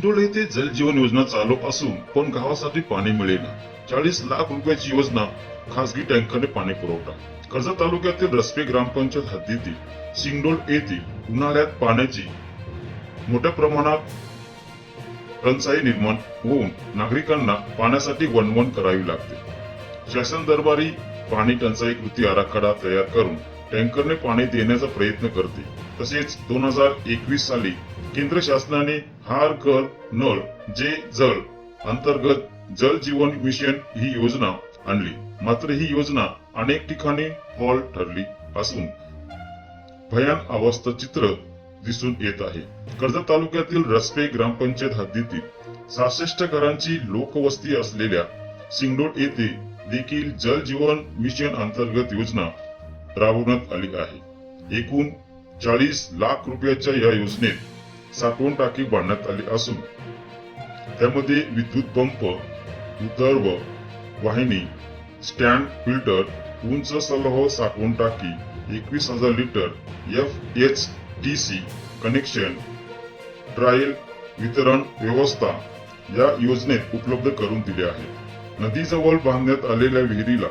इंदोळ येथे जलजीवन योजना चालू असून पण गावासाठी पाणी मिळेना. चाळीस लाख रुपयाची योजना खासगी टँकरने पाणी पुरवठा. कर्जत तालुक्यातील रस्ते ग्रामपंचायत हद्दीतील सिंगडोल येथील उन्हाळ्यात पाण्याची मोठ्या प्रमाणात टंचाई निर्माण होऊन नागरिकांना पाण्यासाठी वणवण करावी लागते. शासन दरबारी पाणी टंचाई कृती आराखडा तयार करून टँकरने पाणी देण्याचा प्रयत्न करते. तसेच दोन हजार एकवीस साली केंद्र शासनाने हार घर नळ जे जल अंतर्गत जल जीवन मिशन ही योजना आणली. मात्र ही योजना अनेक ठिकाणी हॉल ठरली असून भयान अवस्था चित्र दिसून येत आहे. कर्जत तालुक्यातील रस्ते ग्रामपंचायत हद्दीतील सहासष्ट घरांची लोकवस्ती असलेल्या सिंगडोळ येथे देखील जल जीवन मिशन अंतर्गत योजना राबवण्यात आली आहे. एकूण चाळीस लाख रुपयाच्या या योजनेत साठवण टाकी बांधण्यात आली असून त्यामध्ये विद्युत पंप उतर्व वाहिनी स्टँड फिल्टर उंच सलह साठवण टाकी एकवीस हजार litre F H T C connection trial वितरण व्यवस्था या योजनेत उपलब्ध करून दिले आहेत. नदीजवळ बांधण्यात आलेल्या विहिरीला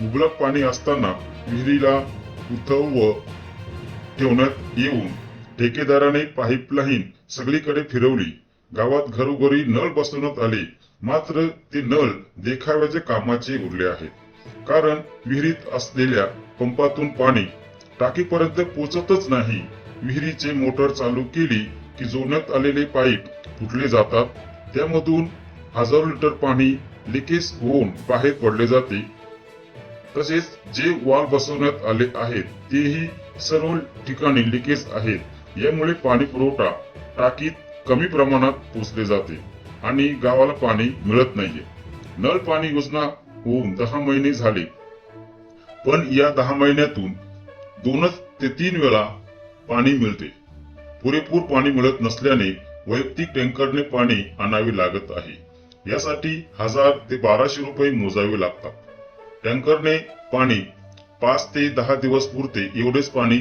मुबलक पाणी असताना विहिरीला उथव ठेवण्यात येऊन ठेकेदाराने पाईपलाईन सगळीकडे फिरवली. गावात घरोघरी नळ बसवण्यात आले. मात्र ते नळ देखाव्याच्या कामाचे उरले आहेत. कारण विहिरीत असलेल्या पंपातून पाणी टाकीपर्यंत पोचतच नाही. विहिरीचे मोटर चालू केली की जोडण्यात आलेले पाईप फुटले जातात. त्यामधून हजारो लिटर पाणी लिकेज होऊन बाहेर पडले जाते. तसेच जे वाल बसवण्यात आले आहेत तेही सर्व ठिकाणी लिकेज आहेत. यामुळे पाणी पुरवठा टाकीत कमी प्रमाणात पोचले जाते आणि गावाला पाणी मिळत नाहीये. नळ पाणी योजना होऊन दहा महिने झाले. पण या दहा महिन्यातून दोनच ते तीन वेळा पाणी मिळते. पुरेपूर पाणी मिळत नसल्याने वैयक्तिक टँकरने पाणी आणावे लागत आहे. यासाठी हजार ते बाराशे रुपये मोजावे लागतात. टँकरने पाणी पाच ते दहा दिवस पुरते एवढेच पाणी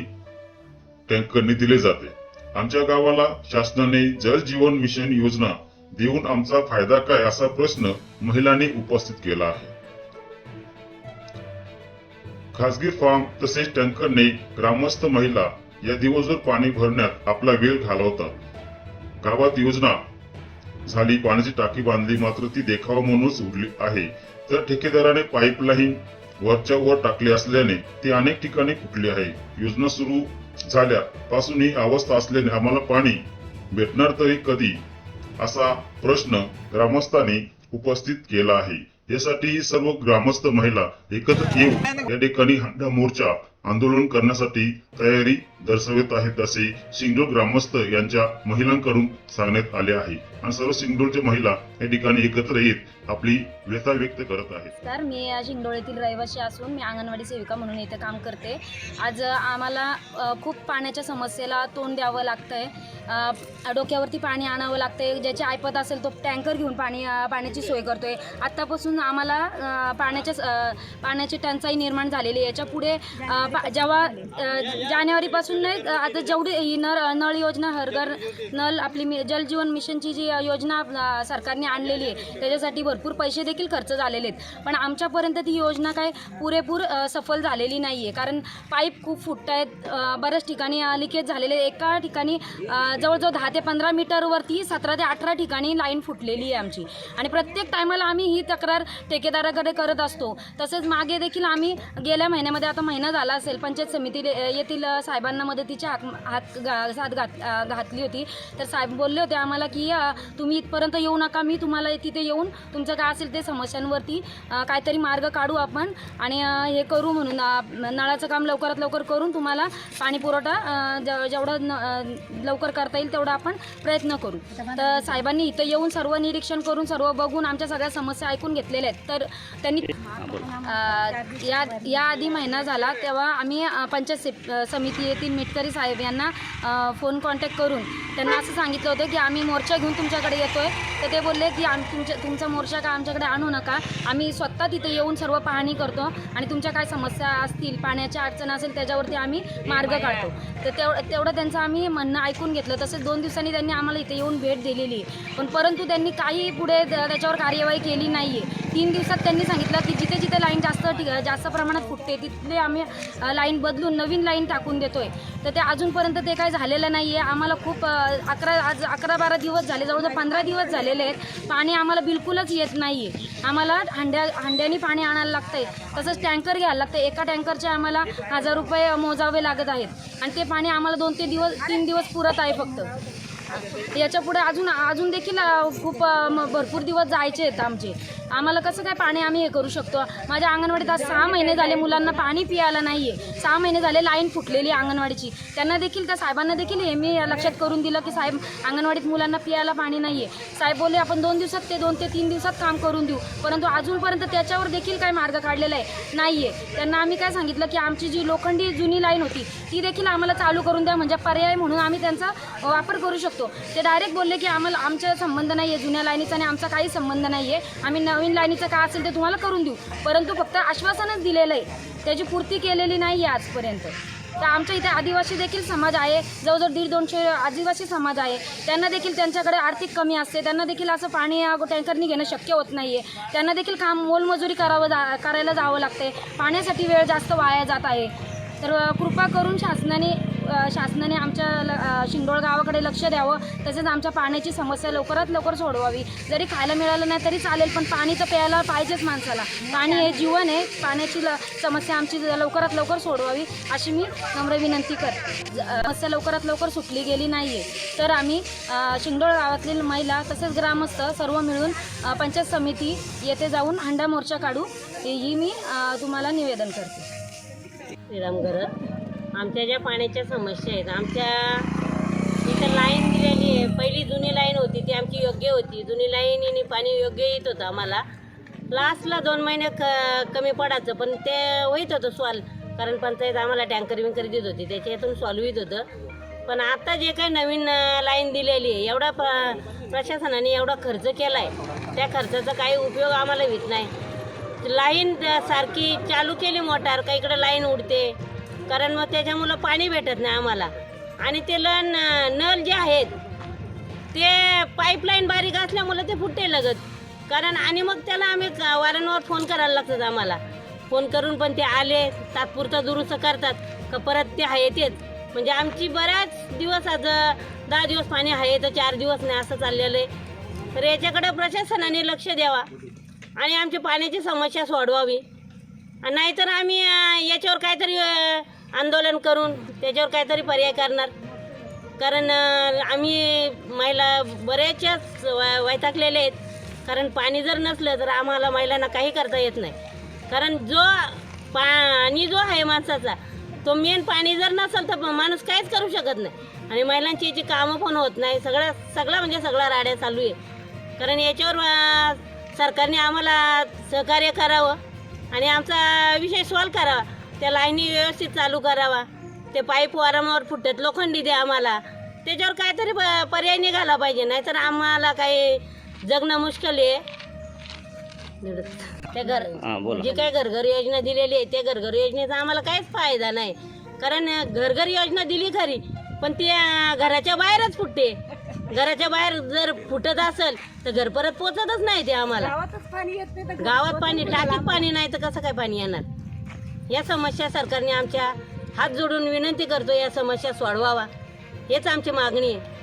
टँकरने दिले जाते. आमच्या गावाला शासनाने जल जीवन मिशन योजना देऊन आमचा फायदा काय असा प्रश्न महिलांनी उपस्थित केला आहे. खासगी फार्म तसेच टँकरने ग्रामस्थ महिला या दिवसभर पाणी भरण्यात आपला वेळ घालवतात. गावात योजना झाली. पाण्याची टाकी बांधली. मात्र ती देखावा म्हणूनच उरली आहे. तर ठेकेदाराने पाईपलाईन वरच्या वर टाकली असल्याने ती अनेक ठिकाणी फुटली आहे. योजना सुरू झाल्यापासून ही अवस्था असल्याने आम्हाला पाणी भेटणार तरी कधी? असा प्रश्न ग्रामस्थांनी उपस्थित केला आहे. यासाठी सर्व ग्रामस्थ महिला एकत्र येऊन या ठिकाणी हंडा मोर्चा आंदोलन करण्यासाठी तयारी दर्शवत आहेत असे सिंगडोळ ग्रामस्थ यांच्या महिलांकडून सांगण्यात आले आहे. आणि सर्व सिंगडोळच्या महिला या ठिकाणी एकत्र येत आपली व्यथा व्यक्त करत आहेत. तर मी शिंगडोळ येथील रहिवासी असून मी अंगणवाडी सेविका म्हणून इथे काम करते. आज आम्हाला खूप पाण्याच्या समस्येला तोंड द्यावं लागतंय. डोक्यावरती पाणी आणावं लागतं आहे ज्याची ऐपत असेल तो टँकर घेऊन पाणी पाण्याची सोय करतो आहे आत्तापासून आम्हाला पाण्याच्या पाण्याची टंचाई निर्माण झालेली आहे. याच्यापुढे पा- जेव्हा जानेवारीपासून नाही आता जेवढी ही नळ नळ योजना हरघर नल आपली मी- जलजीवन मिशनची जी योजना सरकारने आणलेली आहे त्याच्यासाठी भरपूर पैसे देखील खर्च झालेले आहेत. पण आमच्यापर्यंत ती योजना काय पुरेपूर सफल झालेली नाही आहे कारण पाईप खूप फुटत आहेत बऱ्याच ठिकाणी लिकेज झालेले एका ठिकाणी जवळजवळ दहा ते पंधरा मीटरवरती सतरा ते अठरा ठिकाणी लाईन फुटलेली आहे आमची. आणि प्रत्येक टायमाला आम्ही ही तक्रार ठेकेदाराकडे करत असतो. तसेच मागे देखील आम्ही गेल्या महिन्यामध्ये आता महिना झाला असेल पंचायत समिती येथील साहेबांना मदतीच्या हात हात गा- साथ घात घातली होती. तर साहेब बोलले होते आम्हाला की तुम्ही इथपर्यंत येऊ नका मी तुम्हाला तिथे येऊन तुमचं काय असेल ते समस्यांवरती काहीतरी मार्ग काढू आपण आणि हे करू म्हणून नळाचं काम लवकरात लवकर करून तुम्हाला पाणी पुरवठा अ, जेवढं न- अ, करता येईल तेवढा आपण प्रयत्न करू. तर साहेबांनी इथं येऊन सर्व निरीक्षण करून सर्व बघून आमच्या सगळ्या समस्या ऐकून घेतलेल्या आहेत. तर त्यांनी या या आधी महिना झाला तेव्हा आम्ही पंचायत समिती येथील मिटकरी साहेब यांना फोन कॉन्टॅक्ट करून त्यांना असं सांगितलं होतं की आम्ही मोर्चा घेऊन तुमच्याकडे येतोय. तर ते बोलले की आम तुमच्या तुमचा मोर्चा का आमच्याकडे आणू नका. आम्ही स्वतः तिथे येऊन सर्व पाहणी करतो आणि तुमच्या काय समस्या असतील पाण्याच्या अडचण असेल त्याच्यावरती आम्ही मार्ग काढतो. तर तेव तेवढं त्यांचं आम्ही म्हणणं ऐकून घेतलं. तसेच दोन दिवसांनी त्यांनी आम्हाला इथे येऊन भेट दिलेली आहे. पण परंतु त्यांनी काही पुढे द- त्याच्यावर कार्यवाही केली नाही आहे तीन दिवसात त्यांनी सांगितलं की जिथे जिथे लाईन जास्त जास्त प्रमाणात फुटते तिथले आम्ही लाईन बदलून नवीन लाईन टाकून देतोय. तर ते अजूनपर्यंत ते काही झालेलं नाही आहे आम्हाला खूप अकरा आज अकरा बारा दिवस झाले जवळजवळ पंधरा दिवस झालेले आहेत. पाणी आम्हाला बिलकुलच येत नाही आहे आम्हाला हांड्या हांड्याने पाणी आणायला लागतंय. तसंच टँकर घ्यायला लागतं एका टँकरचे आम्हाला हजार रुपये मोजावे लागत आहेत. आणि ते पाणी आम्हाला दोन ते दिवस तीन दिवस पुरत आहे फक्त. याच्यापुढे अजून अजून देखील खूप म- भरपूर दिवस जायचे आहेत आमचे. आम्हाला कसं काय पाणी आम्ही हे करू शकतो? माझ्या अंगणवाडीत आज सहा महिने झाले मुलांना पाणी पियाला नाही आहे सहा महिने झाले लाईन फुटलेली आहे अंगणवाडीची. त्यांना देखील त्या साहेबांना देखील हे मी लक्षात करून दिलं की साहेब अंगणवाडीत मुलांना पियाला पाणी नाही आहे साहेब बोलले आपण दोन दिवसात ते दोन ते तीन दिवसात काम करून देऊ. परंतु अजूनपर्यंत त्याच्यावर देखील काय मार्ग काढलेला आहे. नाही आहे त्यांना आम्ही काय सांगितलं की आमची जी लोखंडी जुनी लाईन होती ती देखील आम्हाला चालू करून द्या. म्हणजे पर्याय म्हणून आम्ही त्यांचा वापर करू शकतो. ते डायरेक्ट बोलले की आम्हाला आमचा संबंध नाही आहे जुन्या लाईनीचा आणि आमचा काही संबंध नाही आहे आम्ही नवीन लाईनीचं काय असेल ते तुम्हाला करून देऊ. परंतु फक्त आश्वासनच दिलेलं आहे. त्याची पूर्ती केलेली नाही आहे आजपर्यंत. तर आमच्या इथे आदिवासी देखील समाज आहे. जवळजवळ दीड दोनशे आदिवासी समाज आहे. त्यांना देखील त्यांच्याकडे आर्थिक कमी असते. त्यांना देखील असं पाणी टँकरनी घेणं शक्य होत नाही आहे त्यांना देखील काम मोलमजुरी करावं जा करायला जावं लागते पाण्यासाठी वेळ जास्त वाया जात आहे. तर कृपा करून शासनाने शासनाने आमच्या ल- गावाकडे लक्ष द्यावं. तसेच आमच्या पाण्याची समस्या लवकरात लवकर सोडवावी. जरी खायला मिळालं नाही तरी चालेल पण पाणी तर प्यायला पाहिजेच माणसाला. पाणी हे जीवन आहे. पाण्याची ल समस्या आमची लवकरात लवकर सोडवावी अशी मी नम्र विनंती करते. समस्या लवकरात लवकर सुटली गेली नाही आहे तर आम्ही शिंगडोळ गावातील महिला तसेच ग्रामस्थ सर्व मिळून पंचायत समिती येथे जाऊन हंडा मोर्चा काढू ही मी तुम्हाला निवेदन करते. श्रीराम घरत. आमच्या ज्या पाण्याच्या समस्या आहेत आमच्या इथं लाईन दिलेली आहे. पहिली जुनी लाईन होती ती आमची योग्य होती. जुनी लाईनीने पाणी योग्य येत होतं आम्हाला. लास्टला दोन महिने क कमी पडायचं पण ते होईत होतं सॉल्व कारण पंचायत आम्हाला टँकर विंकर देत होती त्याच्यातून सॉल्व होत होतं. पण आता जे काही नवीन लाईन दिलेली आहे एवढा प्र प्रशासनाने एवढा खर्च केला आहे त्या खर्चाचा काही उपयोग आम्हाला होत नाही. लाईन सारखी चालू केली मोटार का इकडं लाईन उडते? कारण मग त्याच्यामुळं पाणी भेटत नाही आम्हाला. आणि ते लन नळ जे आहेत ते पाईपलाईन बारीक असल्यामुळं ते फुटते लगत. कारण आणि मग त्याला आम्ही वारंवार फोन करायला लागतात आम्हाला. फोन करून पण ते आले तात्पुरता दुरुस्त करतात. का परत ते आहे तेच. म्हणजे आमची बऱ्याच दिवस आज दहा दिवस पाणी आहे तर चार दिवस नाही असं चाललेलं आहे. तर याच्याकडं प्रशासनाने लक्ष द्यावा. आणि आमची पाण्याची समस्या सोडवावी. नाहीतर आम्ही याच्यावर काहीतरी आंदोलन करून त्याच्यावर काहीतरी पर्याय करणार. कारण आम्ही महिला बऱ्याचशाच वा वैतागलेले आहेत. कारण पाणी जर नसलं तर आम्हाला महिलांना काही करता येत नाही. कारण जो पाणी जो आहे माणसाचा तो मेन पाणी जर नसेल तर माणूस काहीच करू शकत नाही. आणि महिलांची याची कामं पण होत नाही सगळा सगळा म्हणजे सगळा राड्या चालू आहे. कारण याच्यावर सरकारने आम्हाला सहकार्य करावं आणि आमचा विषय सॉल्व करावा. त्या लाईनी व्यवस्थित चालू करावा. ते पाईप वारंवार फुटत लोखंडी द्या आम्हाला. त्याच्यावर काहीतरी प- पर्याय निघाला पाहिजे नाहीतर आम्हाला काही जगणं मुश्किल आहे. त्या घर जी काय घरघर योजना दिलेली आहे त्या घरघर योजनेचा आम्हाला काहीच फायदा नाही. कारण घरघर योजना दिली खरी पण ती घराच्या बाहेरच फुटते. घराच्या बाहेर जर फुटत असेल तर घर परत पोचतच नाही ते आम्हाला. गावात पाणी टाकीत पाणी नाही तर कसं काय पाणी येणार? या समस्या सरकारने आमच्या हात जोडून विनंती करतो या समस्या सोडवावा. हेच आमची मागणी आहे.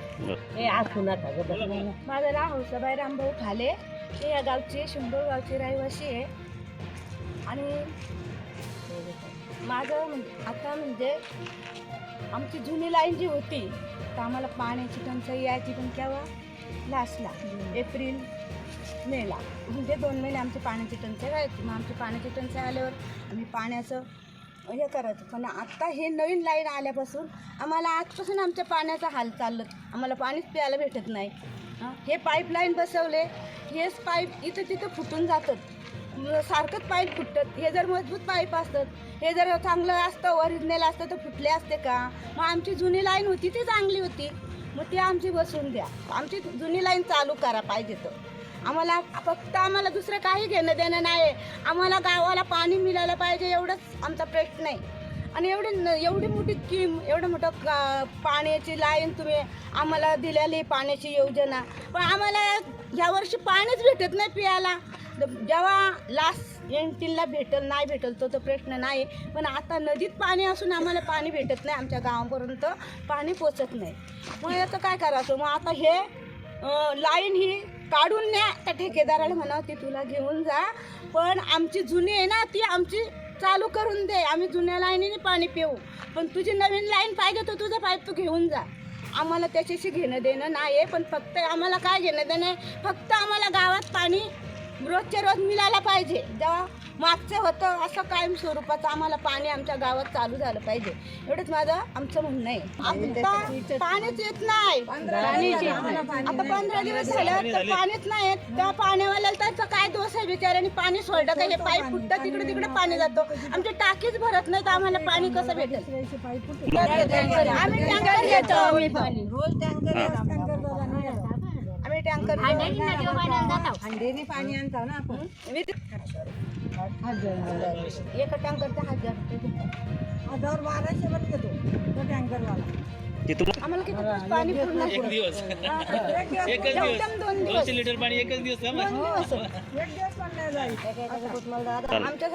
हे. माझं नाव हौसाबाई रामभाऊ ठाले. हे या गावचे शिंदोळ गावचे रहिवासी आहे. आणि माझं म्हण- आता म्हणजे आमची जुनी लाईन जी होती तर आम्हाला पाण्याची टंचाई यायची पण केव्हा? लास्टला एप्रिल मेला. म्हणजे दोन महिने आमची पाण्याची टंचाई व्हायची. मग आमची पाण्याची टंचाई आल्यावर आम्ही पाण्याचं हे करायचं. पण आत्ता हे नवीन लाईन आल्यापासून आम्हाला आजपासून आमच्या पाण्याचा हाल चाललं आम्हाला पाणीच प्यायला भेटत नाही. हे? पाईपलाईन बसवले हेच पाईप इथं तिथं फुटून जातात. सारखंच पाईप फुटतात. हे जर मजबूत पाईप असतात हे जर चांगलं असतं ओरिजिनल असतं तर फुटले असते का? मग आमची जुनी लाईन होती ती चांगली होती. मग ती आमची बसून द्या. आमची जुनी लाईन चालू करा पाहिजे तर. आम्हाला फक्त आम्हाला दुसरं काही घेणं देणं नाही आम्हाला गावाला पाणी मिळालं पाहिजे एवढंच आमचा प्रश्न आहे. आणि एवढी न- एवढी मोठी स्कीम एवढं मोठं का पाण्याची लाईन तुम्ही आम्हाला दिलेली पाण्याची योजना. पण आम्हाला ह्या वर्षी पाणीच भेटत नाही पियाला. जेव्हा लास्ट एंटीला भेटल नाही भेटल तो तर प्रश्न नाही. पण आता नदीत पाणी असून आम्हाला पाणी भेटत नाही आमच्या गावापर्यंत. पाणी पोचत नाही. मग याचं काय करायचं? मग आता हे लाईन ही काढून न्या त्या ठेकेदाराला म्हणा ती तुला घेऊन जा. पण आमची जुनी आहे ना ती आमची चालू करून दे. आम्ही जुन्या लाईनीने पाणी पिऊ. पण तुझी नवीन लाईन पाहिजे तर तुझं पाईप तू घेऊन जा. आम्हाला त्याच्याशी घेणं देणं नाही आहे पण फक्त आम्हाला काय घेणं देणं आहे? फक्त आम्हाला गावात पाणी रोजच्या रोज मिळायला पाहिजे. जेव्हा मागचं होतं असं कायम स्वरूपाचं आम्हाला पाणी आमच्या गावात चालू झालं पाहिजे. एवढंच माझं आमचं म्हणणं आहे. आता पाणीच येत नाही. आता पंधरा दिवस झालं. तर पाणीच नाही येत. त्या पाण्यावाल्याला त्याचा काय दोष आहे बिचाऱ्याने? पाणी सोडलं का? हे पाईप फुटतं तिकडे तिकडे पाणी जातो. आमची टाकीच भरत नाही तर आम्हाला पाणी कसं भेटेल? आम्ही टँकर घेतो आम्ही पाणी. आम्ही टँकर पाणी आणतो ना आपण. एका टँकरचा हजार. हजार बाराशे वर घेतो तो टँकरवाला आम्हाला किती पाणी पूर्ण एक दिवस. एकच एकदम दोन दिवस दिवस. दोनशे लिटर पाणी एकच दिवस दिवस. एक दिवस पण नाही जाईल आमच्या